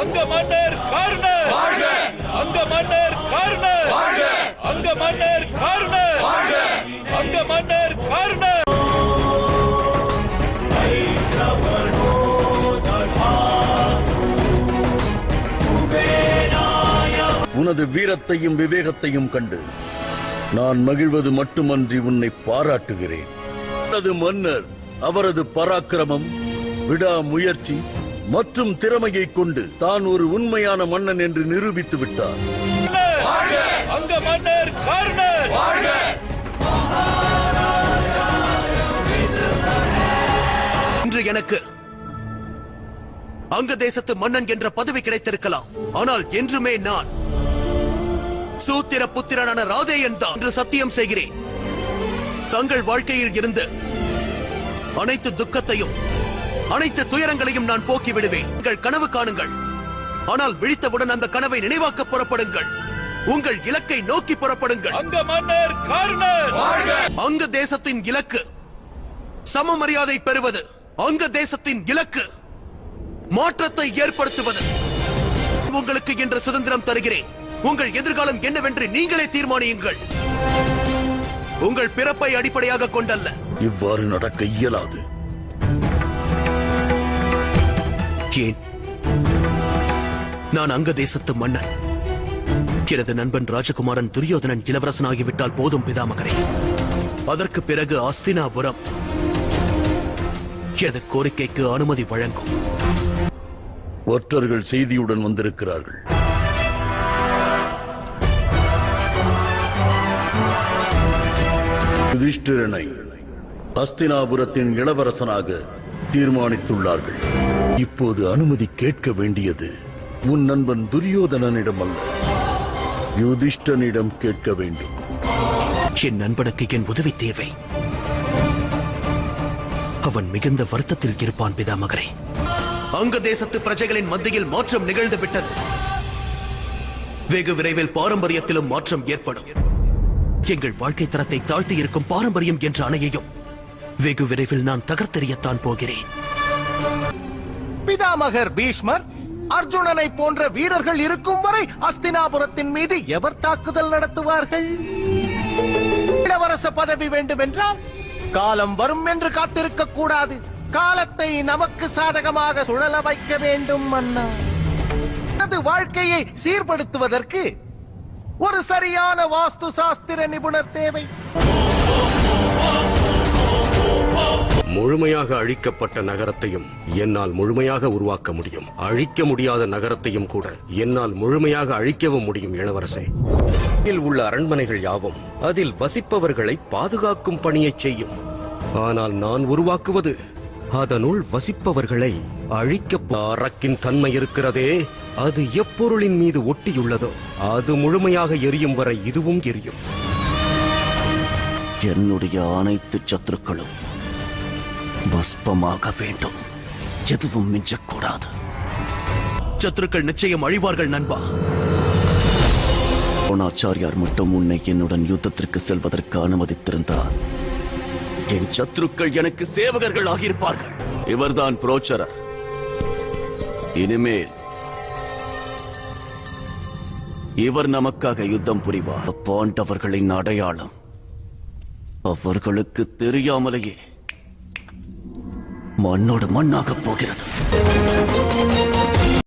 அங்க மன்னர் கர்ணர் வாழ்க அங்க மன்னர் கர்ணர் வாழ்க அங்க மன்னர் கர்ணர் வாழ்க அங்க மன்னர் கர்ணர் உனது வீரத்தையும் விவேகத்தையும் கண்டு நான் மகிழ்வது மட்டுமன்றி உன்னை பாராட்டுகிறேன். உனது மன்னர் அவரது பராக்கிரமம் விடாமுயற்சி மற்றும் திறமையை கொண்டு தான் ஒரு உண்மையான மன்னன் என்று நிரூபித்து விட்டார். அங்க மன்னர் கர்ணர் வாழ்க! இன்று எனக்கு அங்க தேசத்து மன்னன் என்ற பதவி கிடைத்திருக்கலாம். ஆனால் என்றுமே நான் சூத்திர புத்திரனான ராதேயன் தான் என்று சத்தியம் செய்கிறேன். தங்கள் வாழ்க்கையில் இருந்து அனைத்து துக்கத்தையும் அனைத்து துயரங்களையும் நான் போக்கி விடுவேன். உங்கள் கனவு காணுங்கள். ஆனால் விழித்தவுடன் அந்த கனவை நினைவாக்க புறப்படுங்கள். உங்கள் இலக்கை நோக்கி புறப்படுங்கள். அங்க தேசத்தின் இலக்கு. சமமரியாதை பெறுவது. அங்க தேசத்தின் இலக்கு. மாற்றத்தை ஏற்படுத்துவது. உங்களுக்கு என்ற சுதந்திரம் தருகிறேன். உங்கள் எதிர்காலம் என்னவென்று நீங்களே தீர்மானியுங்கள். உங்கள் பிறப்பை அடிப்படையாக கொண்டல்ல. இவ்வாறு நடக்க இயலாது. ஏன்? நான் அங்க தேசத்து மன்னன். எனது நண்பன் ராஜகுமாரன் துரியோதனன் இளவரசனாகிவிட்டால் போதும் பிதாமகரே. அதற்கு பிறகு அஸ்தினாபுரம் எனது கோரிக்கைக்கு அனுமதி வழங்கும். ஒற்றர்கள் செய்தியுடன் வந்திருக்கிறார்கள். யுதிஷ்டிரனை அஸ்தினாபுரத்தின் இளவரசனாக தீர்மானித்துள்ளார்கள். இப்போது அனுமதி கேட்க வேண்டியது உன் நண்பன் துரியோதனனிடம் அல்ல யுதிஷ்டனிடம் கேட்க வேண்டும். என் நண்பனுக்கு என் உதவி தேவை. அவன் மிகுந்த வருத்தத்தில் இருப்பான் பிதாமகரே. அங்க தேசத்து பிரஜைகளின் மத்தியில் மாற்றம் நிகழ்ந்து விட்டது. வெகு விரைவில் பாரம்பரியத்திலும் மாற்றம் ஏற்படும். எங்கள் வாழ்க்கை தரத்தை தாழ்த்தி இருக்கும் பாரம்பரியம் என்ற அணையையும் வெகு விரைவில் நான் தகர்த்தெறியத்தான் போகிறேன். பிதாமகர் பீஷ்மர் அர்ஜுனனை போன்ற வீரர்கள் இருக்கும் வரை அஸ்தினாபுரத்தின் மீது எவர் தாக்குதல் நடத்துவார்கள்? இளவரச பதவி வேண்டுமென்றால் காலம் வரும் என்று காத்திருக்க கூடாது. காலத்தை நமக்கு சாதகமாக சுழல வைக்க வேண்டும் அண்ணா. எனது வாழ்க்கையை சீர்படுத்துவதற்கு ஒரு சரியான வாஸ்து சாஸ்திர நிபுணர் தேவை. முழுமையாக அழிக்கப்பட்ட நகரத்தையும் என்னால் முழுமையாக உருவாக்க முடியும். அழிக்க முடியாத நகரத்தையும் கூட என்னால் முழுமையாக அழிக்கவும் முடியும் இளவரசே. இதில் உள்ள அரண்மனைகள் யாவும் அதில் வசிப்பவர்களை பாதுகாக்கும் பணியைச் செய்யும். ஆனால் நான் உருவாக்குவது அதனுள் வசிப்பவர்களை அழிக்க அரக்கின் தன்மை இருக்கிறதே. அது எப்பொருளின் மீது ஒட்டியுள்ளதோ அது முழுமையாக எரியும் வரை இதுவும் எரியும். என்னுடைய அனைத்து சத்துருக்களும் பஸ்பமாக வேண்டும். எதுவும் மிஞ்சக்கூடாது. சத்துருக்கள் நிச்சயம் அழிவார்கள் நண்பா. துரோணாச்சாரியார் மட்டும் உன்னை என்னுடன் யுத்தத்திற்கு செல்வதற்கு அனுமதித்திருந்தார் என் சத்துருக்கள் எனக்கு சேவகர்கள் ஆகியிருப்பார்கள். இவர்தான் புரோச்சரர். இனிமேல் இவர் நமக்காக யுத்தம் புரிவார். பாண்டவர்களின் அடையாளம் அவர்களுக்கு தெரியாமலேயே மண்ணோடு மண்ணாகப் போகிறது.